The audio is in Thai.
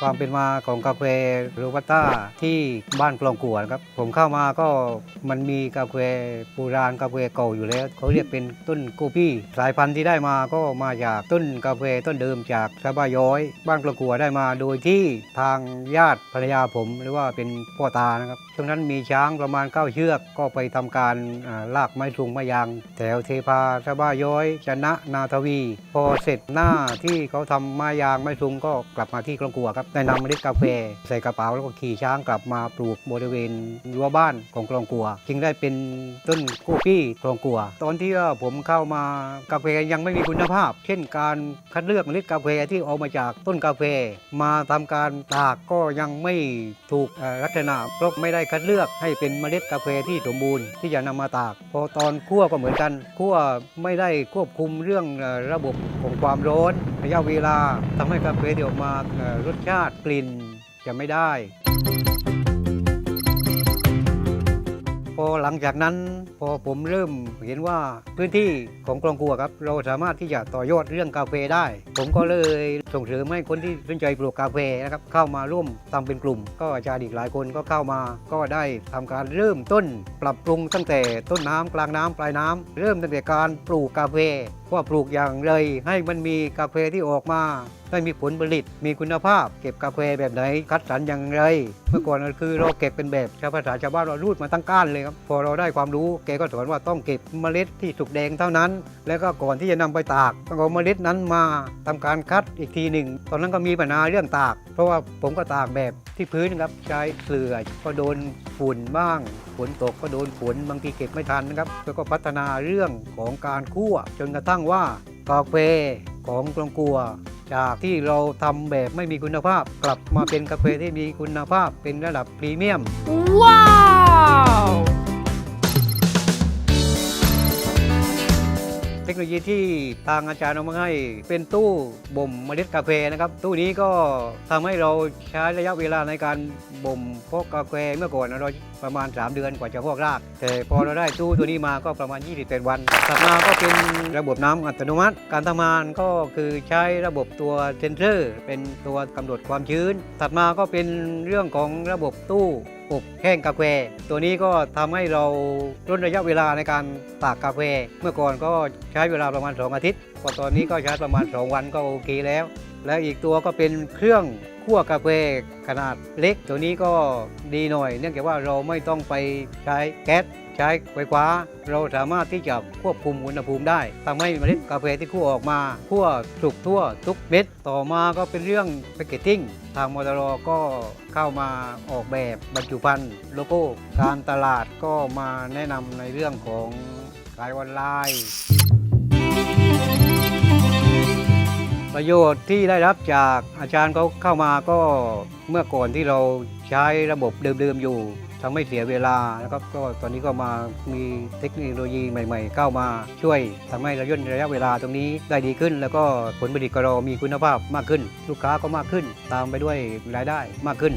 ความเป็นมาของกาแฟโรบัสต้าที่บ้านกลองกัวนครับ ผมเข้ามาก็มันมีกาแฟโบราณกาแฟเก่าอยู่แล้ว เขาเรียกเป็นต้นโกปี้ สายพันธุ์ที่ได้มาก็มาจากต้นกาแฟต้นเดิมจากชาบาย้อย บ้านกลองกัวได้มาโดยที่ทางญาติภรรยาผม หรือว่าเป็นพ่อตานะครับช่วงนั้นมีช้างประมาณเก้าเชือกก็ไปทำการลากไม้ทุงไม้ยาง แถวเทพาชาบาย้อยชนะนาทวี พอเสร็จหน้าที่เขาทำไม้ยางไม้ทุงก็กลับมาที่กลองกัวครับได้นำเมล็ดกาแฟใส่กระเป๋าแล้วก็ขี่ช้างกลับมาปลูกบริเวณรั้วบ้านของกลองกัว จึงได้เป็นต้นโกปี้กลองกัว ตอนที่ผมเข้ามากาแฟยังไม่มีคุณภาพ เช่นการคัดเลือกเมล็ดกาแฟที่เอามาจากต้นกาแฟ มาทำการตากก็ยังไม่ถูกลักษณะเพราะไม่ได้คัดเลือกให้เป็นเมล็ดกาแฟที่สมบูรณ์ที่จะนำมาตาก พอตอนคั่วก็เหมือนกันคั่วไม่ได้ควบคุมเรื่องระบบของความร้อนระยะเวลาทำให้กาแฟที่ออกมารสชาติกลิ่นจะไม่ได้ พอหลังจากนั้นพอผมเริ่มเห็นว่าพื้นที่ของกลองกัวครับ เราสามารถที่จะต่อยอดเรื่องกาแฟได้ ผมก็เลยส่งเสริมให้คนที่สนใจปลูกกาแฟนะครับเข้ามาร่วมทำเป็นกลุ่ม ก็อาจารย์อีกหลายคนก็เข้ามาก็ได้ทำการเริ่มต้น ปรับปรุงตั้งแต่ต้นน้ำกลางน้ำปลายน้ำเริ่มตั้งแต่การปลูกกาแฟว่าปลูกอย่างไรให้มันมีกาแฟที่ออกมา ได้มีผลผลิตมีคุณภาพ เก็บกาแฟแบบไหน คัดสรรอย่างไร เมื่อก่อนก็คือเราเก็บเป็นแบบชาวภาษาชาวบ้านเรารูดมาตั้งก้านเลยครับพอเราได้ความรู้แกก็สอนว่าต้องเก็บเมล็ดที่สุกแดงเท่านั้น แล้วก็ก่อนที่จะนำไปตากต้องเอาเมล็ดนั้นมาทำการคัดอีกทีหนึ่งตอนนั้นก็มีปัญหาเรื่องตาก เพราะว่าผมก็ตากแบบที่พื้นครับใช้เกลือก็โดนฝุ่นบ้างฝนตกก็โดนฝนบางทีเก็บไม่ทันนะครับแล้วก็พัฒนาเรื่องของการคั่วจนกระทั่งว่ากาแฟของกลองกัว จากที่เราทำแบบไม่มีคุณภาพ กลับมาเป็นกาแฟที่มีคุณภาพเป็นระดับพรีเมียม ว้าว ทคโนโลยีที่ทางอาจารย์เอามาให้ เป็นตู้บ่มเมล็ดกาแฟนะครับ ตู้นี้ก็ทำให้เราใช้ระยะเวลาในการบ่มพกกาแฟเมื่อก่อนเราประมาณ 3 เดือนกว่าจะพอกราก แต่พอเราได้ตู้ตัวนี้มาก็ประมาณ28วันถัดมาก็เป็นระบบน้ำอัตโนมัติ การทำงานก็คือใช้ระบบตัวเซนเซอร์ เป็นตัวกำหนดความชื้น ถัดมาก็เป็นเรื่องของระบบตู้ อบแห้งกาแฟ ตัวนี้ก็ทำให้เราลดระยะเวลาในการตากกาแฟ เมื่อก่อนก็ใช้เวลาประมาณ 2 อาทิตย์พอตอนนี้ก็ใช้ประมาณ 2 วันก็โอเคแล้ว และอีกตัวก็เป็นเครื่อง คั่วกาแฟขนาดเล็ก ตัวนี้ก็ดีหน่อย เนื่องจากว่าเราไม่ต้องไปใช้แก๊สใช้ไฟฟ้า เราสามารถที่จะควบคุมอุณหภูมิได้ทำให้เมล็ดกาแฟที่คั่วออกมาคั่วสุกทั่วทุกเม็ดต่อมาก็เป็นเรื่องแพคเกจจิ้งทางมอตอรก็เข้ามาออกแบบบรรจุภัณฑ์โลโก้การตลาดก็มาแนะนำในเรื่องของขายออนไลน์ ประโยชน์ที่ได้รับจากอาจารย์เขาเข้ามาก็เมื่อก่อนที่เราใช้ระบบเดิมๆอยู่ทำให้เสียเวลานะครับก็ตอนนี้ก็มามีเทคโนโลยีใหม่ ๆ เข้ามาช่วยทำให้ระย่นระยะเวลาตรงนี้ได้ดีขึ้น แล้วก็ผลผลิตก็เรามีคุณภาพมากขึ้น ลูกค้าก็มากขึ้น ตามไปด้วยรายได้มากขึ้น